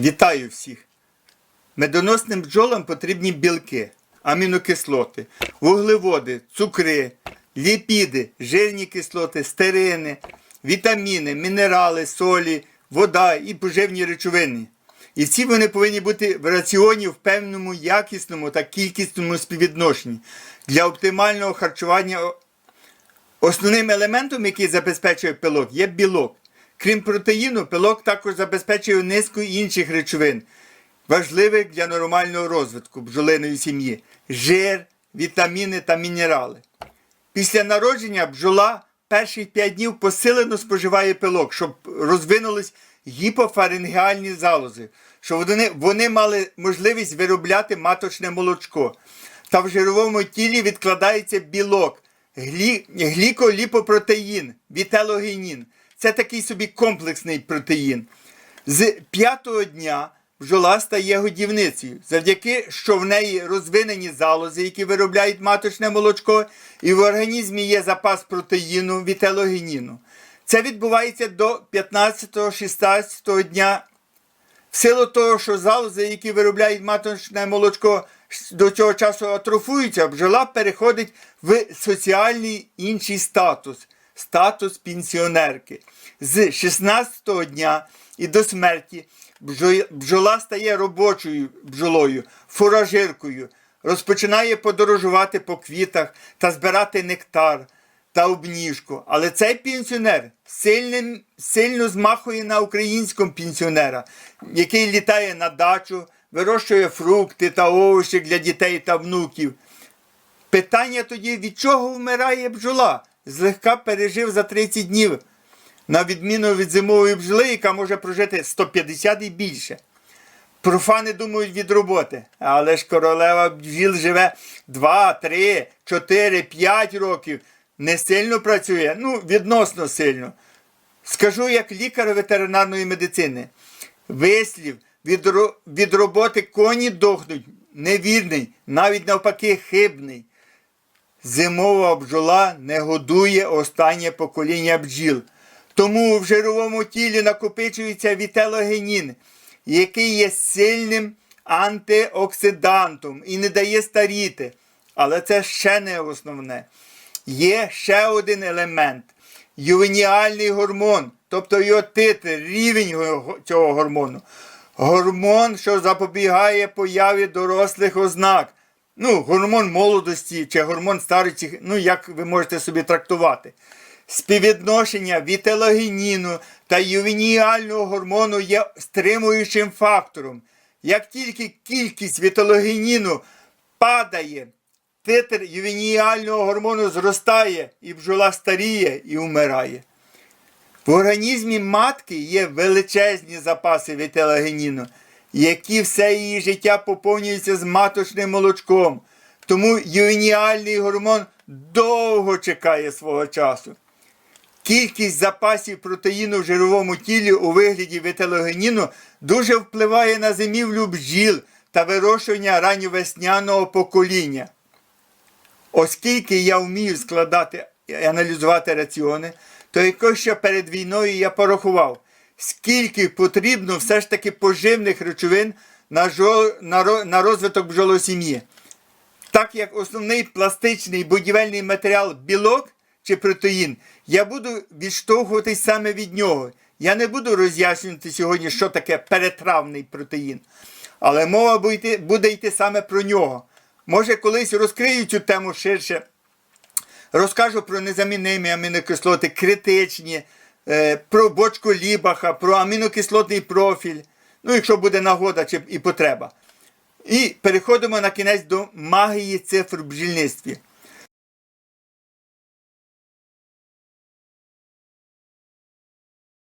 Вітаю всіх! Медоносним бджолам потрібні білки, амінокислоти, вуглеводи, цукри, ліпіди, жирні кислоти, стерини, вітаміни, мінерали, солі, вода і поживні речовини. І всі вони повинні бути в раціоні в певному якісному та кількісному співвідношенні для оптимального харчування Основним елементом, який забезпечує пилок, є білок. Крім протеїну, пилок також забезпечує низку інших речовин, важливих для нормального розвитку бджолиної сім'ї жир, вітаміни та мінерали. Після народження бджола перших 5 днів посилено споживає пилок, щоб розвинулись гіпофарингеальні залози, щоб вони, вони мали можливість виробляти маточне молочко. Та в жировому тілі відкладається білок, глі, гліколіпопротеїн, вітелогенін. Це такий собі комплексний протеїн. З п'ятого дня бджола стає годівницею, завдяки що в неї розвинені залози, які виробляють маточне молочко, і в організмі є запас протеїну, вітелогеніну. Це відбувається до 15-16 дня в силу того, що залози, які виробляють маточне молочко, до цього часу атрофуються, бджола переходить в соціальний інший статус статус пенсіонерки. З 16-го дня і до смерті бджо- бджола стає робочою бджолою, фуражиркою, розпочинає подорожувати по квітах та збирати нектар та обніжку. Але цей пенсіонер сильним, сильно змахує на українського пенсіонера, який літає на дачу, вирощує фрукти та овочі для дітей та внуків. Питання тоді, від чого вмирає бджола? Злегка пережив за 30 днів, на відміну від зимової бджоли, яка може прожити 150 і більше. Профани думають від роботи, але ж королева бджіл живе 2, 3, 4, 5 років. Не сильно працює, ну, відносно сильно. Скажу як лікар ветеринарної медицини. Вислів від, від роботи коні дохнуть невірний, навіть навпаки хибний. Зимова бджола не годує останнє покоління бджіл. Тому в жировому тілі накопичується вітелогенін, який є сильним антиоксидантом і не дає старіти. Але це ще не основне. Є ще один елемент ювеніальний гормон, тобто його титр, рівень цього гормону. Гормон, що запобігає появі дорослих ознак. Ну, гормон молодості чи гормон старості, ну як ви можете собі трактувати. Співвідношення вітелогеніну та ювеніального гормону є стримуючим фактором. Як тільки кількість вітелогеніну падає, титр ювеніального гормону зростає, і бджола старіє і вмирає. В організмі матки є величезні запаси вітелогеніну, які все її життя поповнюються з маточним молочком. Тому ювеніальний гормон довго чекає свого часу. Кількість запасів протеїну в жировому тілі у вигляді вітелогеніну дуже впливає на зимівлю бджіл та вирощування ранньовесняного покоління. Оскільки я вмію складати і аналізувати раціони, то якось ще перед війною я порахував, скільки потрібно все ж таки поживних речовин на, жо- на, на розвиток бджолосім'ї. Так як основний пластичний будівельний матеріал білок чи протеїн, я буду відштовхуватись саме від нього. Я не буду роз'яснювати сьогодні, що таке перетравний протеїн. Але мова буде йти, саме про нього. Може, колись розкрию цю тему ширше, розкажу про незаміннимі амінокислоти, критичні, про бочку Лібаха, про амінокислотний профіль, ну, якщо буде нагода чи і потреба. І переходимо на кінець до магії цифр в бджільництві.